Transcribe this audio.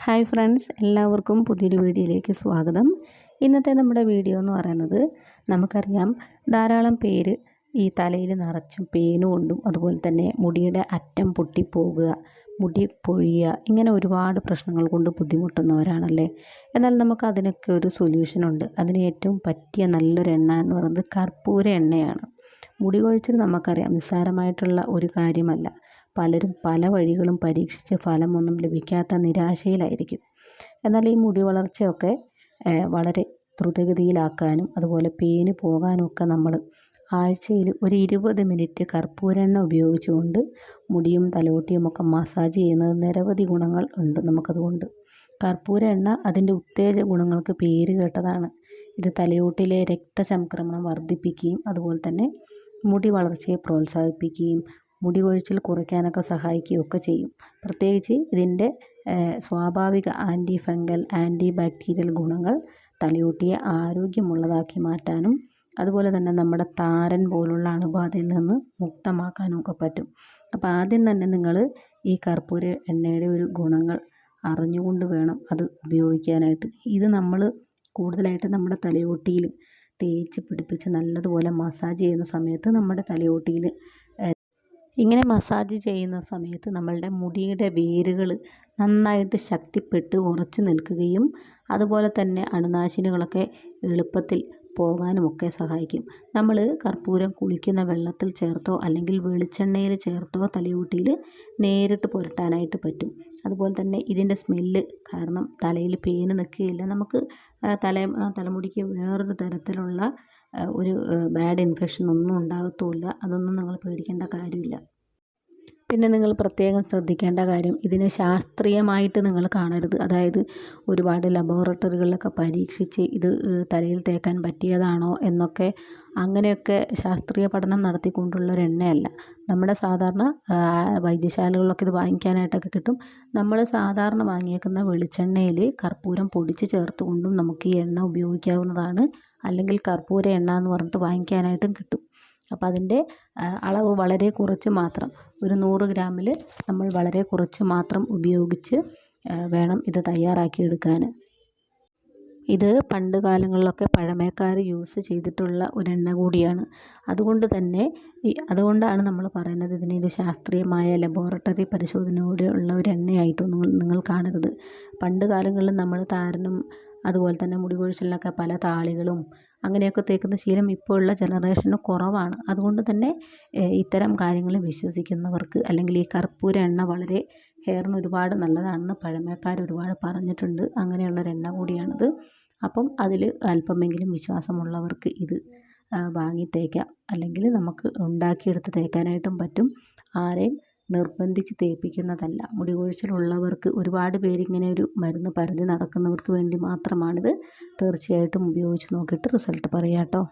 Hi friends എല്ലാവർക്കും പുതിയൊരു വീഡിയോയിലേക്ക് സ്വാഗതം. ഇന്നത്തെ നമ്മുടെ വീഡിയോ എന്ന് പറയുന്നത് നമുക്കറിയാം ധാരാളം പേര് ഈ തലയിൽ നിറച്ചും പേനും കൊണ്ടും അതുപോലെ തന്നെ മുടിയുടെ അറ്റം പൊട്ടിപ്പോകുക മുടി പൊഴിയുക ഇങ്ങനെ ഒരുപാട് പ്രശ്നങ്ങൾ കൊണ്ട് ബുദ്ധിമുട്ടുന്നവരാണല്ലേ? എന്നാൽ നമുക്ക് അതിനൊക്കെ ഒരു സൊല്യൂഷൻ ഉണ്ട്. അതിന് ഏറ്റവും പറ്റിയ നല്ലൊരു എണ്ണ എന്ന് പറയുന്നത് കർപ്പൂര എണ്ണയാണ്. മുടി കൊഴിച്ചിൽ നമുക്കറിയാം നിസ്സാരമായിട്ടുള്ള ഒരു കാര്യമല്ല. പലരും പല വഴികളും പരീക്ഷിച്ച് ഫലമൊന്നും ലഭിക്കാത്ത നിരാശയിലായിരിക്കും. എന്നാൽ ഈ മുടി വളർച്ചയൊക്കെ വളരെ ദ്രുതഗതിയിലാക്കാനും അതുപോലെ പേന് പോകാനും ഒക്കെ നമ്മൾ ആഴ്ചയിൽ ഒരു ഇരുപത് മിനിറ്റ് കർപ്പൂരെണ്ണ ഉപയോഗിച്ചുകൊണ്ട് മുടിയും തലോട്ടിയും ഒക്കെ മസാജ് ചെയ്യുന്നത് നിരവധി ഗുണങ്ങൾ ഉണ്ട് നമുക്കതുകൊണ്ട്. കർപ്പൂര എണ്ണ അതിന്റെ ഉത്തേജ ഗുണങ്ങൾക്ക് പേര് കേട്ടതാണ്. ഇത് തലയോട്ടിലെ രക്തചംക്രമണം വർദ്ധിപ്പിക്കുകയും അതുപോലെ തന്നെ മുടി വളർച്ചയെ പ്രോത്സാഹിപ്പിക്കുകയും മുടി കൊഴിച്ചിൽ കുറയ്ക്കാനൊക്കെ സഹായിക്കുകയൊക്കെ ചെയ്യും. പ്രത്യേകിച്ച് ഇതിന്റെ സ്വാഭാവിക ആന്റി ഫംഗൽ ആന്റി ബാക്ടീരിയൽ ഗുണങ്ങൾ തലയോട്ടിയെ ആരോഗ്യമുള്ളതാക്കി മാറ്റാനും അതുപോലെ തന്നെ നമ്മുടെ താരൻ പോലുള്ള അണുബാധയിൽ നിന്ന് മുക്തമാക്കാനും ഒക്കെ പറ്റും. അപ്പോൾ ആദ്യം തന്നെ നിങ്ങൾ ഈ കർപ്പൂര എണ്ണയുടെ ഒരു ഗുണങ്ങൾ അറിഞ്ഞുകൊണ്ട് വേണം അത് ഉപയോഗിക്കാനായിട്ട്. ഇത് നമ്മൾ കൂടുതലായിട്ട് നമ്മുടെ തലയോട്ടിയിൽ തേച്ച് പിടിപ്പിച്ച് നല്ലതുപോലെ മസാജ് ചെയ്യുന്ന സമയത്ത് നമ്മുടെ തലയോട്ടിയിൽ ഇങ്ങനെ മസാജ് ചെയ്യുന്ന സമയത്ത് നമ്മളുടെ മുടിയുടെ വേരുകൾ നന്നായിട്ട് ശക്തിപ്പെട്ട് ഉറച്ചു നിൽക്കുകയും അതുപോലെ തന്നെ അണുനാശിനികളൊക്കെ എളുപ്പത്തിൽ പോകാനുമൊക്കെ സഹായിക്കും. നമ്മൾ കർപ്പൂരം കുളിക്കുന്ന വെള്ളത്തിൽ ചേർത്തോ അല്ലെങ്കിൽ വെളിച്ചെണ്ണയിൽ ചേർത്തോ തലയൂട്ടിയിൽ നേരിട്ട് പുരട്ടാനായിട്ട് പറ്റും. അതുപോലെ തന്നെ ഇതിന്റെ സ്മെല്ല് കാരണം തലയിൽ പേന് നിൽക്കുകയില്ല. നമുക്ക് തല തലമുടിക്ക് വേറൊരു തരത്തിലുള്ള ഒരു ബാഡ് ഇൻഫെക്ഷൻ ഒന്നും ഉണ്ടാകത്തുമില്ല. അതൊന്നും നിങ്ങൾ പേടിക്കേണ്ട കാര്യമില്ല. പിന്നെ നിങ്ങൾ പ്രത്യേകം ശ്രദ്ധിക്കേണ്ട കാര്യം ഇതിനെ ശാസ്ത്രീയമായിട്ട് നിങ്ങൾ കാണരുത്. അതായത് ഒരുപാട് ലബോറട്ടറികളിലൊക്കെ പരീക്ഷിച്ച് ഇത് തലയിൽ തേക്കാൻ പറ്റിയതാണോ എന്നൊക്കെ അങ്ങനെയൊക്കെ ശാസ്ത്രീയ പഠനം നടത്തിക്കൊണ്ടുള്ള ഒരു എണ്ണയല്ല. നമ്മുടെ സാധാരണ വൈദ്യശാലകളിലൊക്കെ ഇത് വാങ്ങിക്കാനായിട്ടൊക്കെ കിട്ടും. നമ്മൾ സാധാരണ വാങ്ങിയേക്കുന്ന വെളിച്ചെണ്ണയിൽ കർപ്പൂരം പൊടിച്ച് ചേർത്തുകൊണ്ടും നമുക്ക് ഈ എണ്ണ ഉപയോഗിക്കാവുന്നതാണ്. അല്ലെങ്കിൽ കർപ്പൂര എണ്ണ എന്ന് പറഞ്ഞിട്ട് വാങ്ങിക്കാനായിട്ടും കിട്ടും. അപ്പോൾ അതിന്റെ അളവ് വളരെ കുറച്ച് മാത്രം. ഒരു നൂറ് ഗ്രാമിൽ നമ്മൾ വളരെ കുറച്ച് മാത്രം ഉപയോഗിച്ച് വേണം ഇത് തയ്യാറാക്കി എടുക്കാൻ. ഇത് പണ്ട് കാലങ്ങളിലൊക്കെ പഴമക്കാർ യൂസ് ചെയ്തിട്ടുള്ള ഒരു എണ്ണ കൂടിയാണ്. അതുകൊണ്ട് തന്നെ അതുകൊണ്ടാണ് നമ്മൾ പറയുന്നത് ഇതിനെ ഒരു ശാസ്ത്രീയമായ ലബോറട്ടറി പരിശോധനയോടെ ഉള്ള ഒരു നിങ്ങൾ കാണരുത്. പണ്ട് കാലങ്ങളിൽ നമ്മൾ താരനും അതുപോലെ തന്നെ മുടി കൊഴിച്ചിലിനൊക്കെ പല താളികളും അങ്ങനെയൊക്കെ തേക്കുന്ന ശീലം ഇപ്പോൾ ഉള്ള ജനറേഷന് കുറവാണ്. അതുകൊണ്ട് തന്നെ ഇത്തരം കാര്യങ്ങൾ വിശ്വസിക്കുന്നവർക്ക് അല്ലെങ്കിൽ ഈ കർപ്പൂര എണ്ണ വളരെ ഹെയറിന് ഒരുപാട് നല്ലതാണെന്ന് പഴമക്കാർ ഒരുപാട് പറഞ്ഞിട്ടുണ്ട്. അങ്ങനെയുള്ളൊരു എണ്ണ കൂടിയാണിത്. അപ്പം അതിൽ അല്പമെങ്കിലും വിശ്വാസമുള്ളവർക്ക് ഇത് വാങ്ങി തേക്കാം. അല്ലെങ്കിൽ നമുക്ക് ഉണ്ടാക്കിയെടുത്ത് തേക്കാനായിട്ടും പറ്റും. ആരെയും നിർബന്ധിച്ച് തേപ്പിക്കുന്നതല്ല. മുടി കൊഴിച്ചിലുള്ളവർക്ക് ഒരുപാട് പേരിങ്ങനെ ഒരു മരുന്ന് പരതി നടക്കുന്നവർക്ക് വേണ്ടി മാത്രമാണിത്. തീർച്ചയായിട്ടും ഉപയോഗിച്ച് നോക്കിയിട്ട് റിസൾട്ട് പറയാം കേട്ടോ